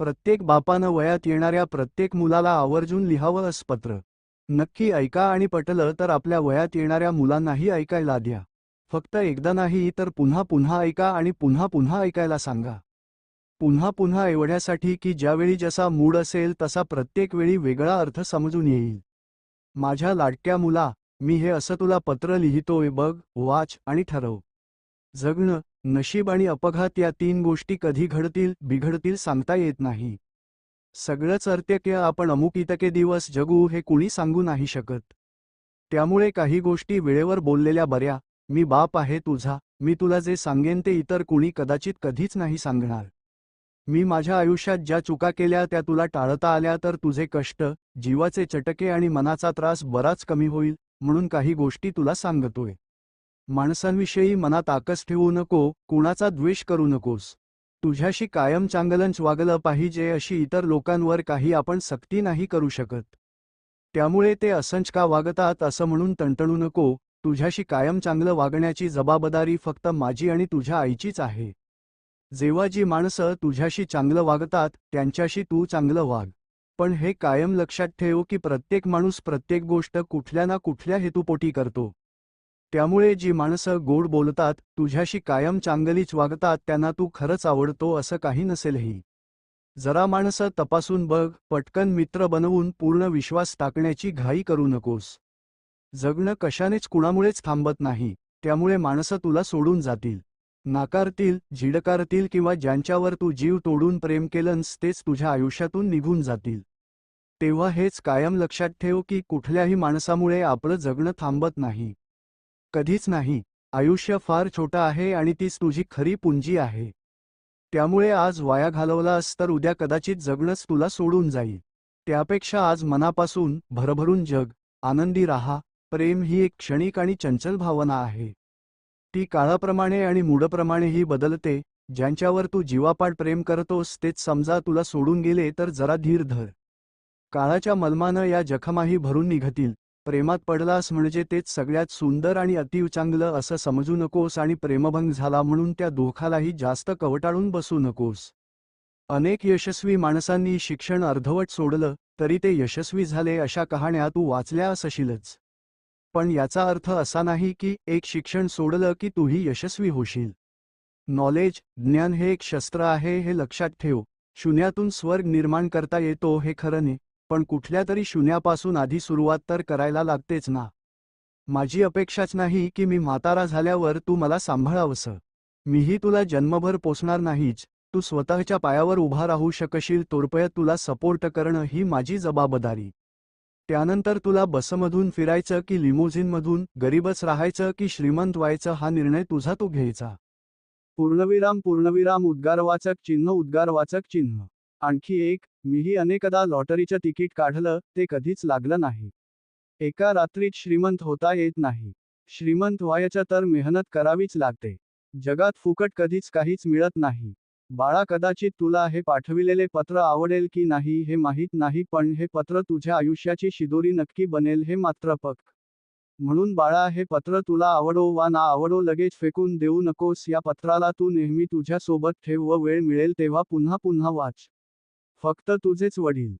प्रत्येक बापानं वयात येणाऱ्या प्रत्येक मुलाला आवर्जून लिहावं असं पत्र. नक्की ऐका आणि पटलं तर आपल्या वयात येणाऱ्या मुलांनाही ऐकायला द्या. फक्त एकदा नाही तर पुन्हा पुन्हा ऐका आणि पुन्हा पुन्हा ऐकायला सांगा. पुन्हा पुन्हा एवढ्यासाठी की ज्यावेळी जसा मूड असेल तसा प्रत्येक वेळी वेगळा अर्थ समजून येईल. माझ्या लाडक्या मुला मी हे असं तुला पत्र लिहितोय बघ वाच आणि ठरव. जगणं नशीब आणि अपघात या तीन गोष्टी कधी घडतील बिघडतील सांगता येत नाही. सगळंच अर्त्यक्य आपण अमुक इतके दिवस जगू हे कुणी सांगू नाही शकत. त्यामुळे काही गोष्टी वेळेवर बोललेल्या बऱ्या मी बाप आहे तुझा मी तुला जे सांगेन ते इतर कुणी कदाचित कधीच नाही सांगणार. मी माझ्या आयुष्यात ज्या चुका केल्या त्या तुला टाळता आल्या तर तुझे कष्ट जीवाचे चटके आणि मनाचा त्रास बराच कमी होईल म्हणून काही गोष्टी तुला सांगतोय. माणसांविषयी मनात आकस ठेवू नको कुणाचा द्वेष करू नकोस. तुझ्याशी कायम चांगलंच वागलं पाहिजे अशी इतर लोकांवर काही आपण सक्ती नाही करू शकत. त्यामुळे ते असंच का वागतात असं म्हणून तणतणू नको तुझ्याशी कायम चांगलं वागण्याची जबाबदारी फक्त माझी आणि तुझ्या आईचीच आहे. जेव्हा जी माणसं तुझ्याशी चांगलं वागतात त्यांच्याशी तू चांगलं वाग. पण हे कायम लक्षात ठेव की प्रत्येक माणूस प्रत्येक गोष्ट कुठल्या ना कुठल्या हेतुपोटी करतो. त्यामुळे जी माणसं गोड बोलतात तुझ्याशी कायम चांगलीच वागतात त्यांना तू खरंच आवडतो असं काही नसेलही. जरा माणसं तपासून बघ पटकन मित्र बनवून पूर्ण विश्वास टाकण्याची घाई करू नकोस. जगणं कशानेच कुणामुळेच थांबत नाही त्यामुळे माणसं तुला सोडून जातील. नाकारतील झिडकारतील किंवा ज्यांच्यावर तू जीव तोडून प्रेम केलंस तेच तुझ्या आयुष्यातून निघून जातील. तेव्हा हेच कायम लक्षात ठेव की कुठल्याही माणसामुळे आपलं जगणं थांबत नाही. कधीच नाही. आयुष्य फार छोटं आहे आणि तीच तुझी खरी पुंजी आहे. त्यामुळे आज वाया घालवलास तर उद्या कदाचित जगणंच तुला सोडून जाईल. त्यापेक्षा आज मनापासून भरभरून जग आनंदी राहा प्रेम ही एक क्षणिक आणि चंचल भावना आहे. ती काळाप्रमाणे आणि मूडप्रमाणेही बदलते ज्यांच्यावर तू जीवापाड प्रेम करतोस तेच समजा तुला सोडून गेले तर जरा धीर धर. काळाच्या मलमानं या जखमाही भरून निघतील प्रेमात पडलास म्हणजे तेच सगळ्यात सुंदर आणि अतीव चांगलं असं समजू नकोस आणि प्रेमभंग झाला म्हणून त्या दोखालाही जास्त कवटाळून बसू नकोस. अनेक यशस्वी माणसांनी शिक्षण अर्धवट सोडलं तरी ते यशस्वी झाले अशा कहाण्या तू वाचल्या असशीलच. पण याचा अर्थ असा नाही की एक शिक्षण सोडलं की तूही यशस्वी होशील. नॉलेज ज्ञान हे एक शस्त्र आहे हे लक्षात ठेव. शून्यातून स्वर्ग निर्माण करता येतो हे खरं ने. पण कुठल्या तरी शून्यापासून आधी सुरुवात तर करायला लागतेच ना. माझी अपेक्षाच नाही की मी म्हातारा झाल्यावर तू मला सांभाळावसं. मीही तुला जन्मभर पोचणार नाहीच. तू स्वतःच्या पायावर उभा राहू शकशील तोरपयत तुला सपोर्ट करणं ही माझी जबाबदारी. त्यानंतर तुला बसमधून फिरायचं की लिमोझिनमधून गरीबच राहायचं की श्रीमंत व्हायचं हा निर्णय तुझा तू घ्यायचा. पूर्णविराम पूर्णविराम उद्गारवाचक चिन्ह उद्गारवाचक चिन्ह. आणखी एक मीही अनेकदा लॉटरीचं तिकीट काढलं ते कधीच लागलं नाही. एका रात्रीत श्रीमंत होता येत नाही. श्रीमंत व्हायचं तर मेहनत करावीच लागते. जगात फुकट कधीच काहीच मिळत नाही. बाळा कदाचित तुला हे पाठविलेले पत्र आवडेल की नाही हे माहीत नाही पण हे पत्र तुझ्या आयुष्याची शिदोरी नक्की बनेल हे मात्र पक. म्हणून बाळा हे पत्र तुला आवडो वा ना आवडो लगेच फेकून देऊ नकोस. या पत्राला तू नेहमी तुझ्या सोबत ठेव व वेळ मिळेल तेव्हा पुन्हा पुन्हा वाच. फक्त तुझेच वडील.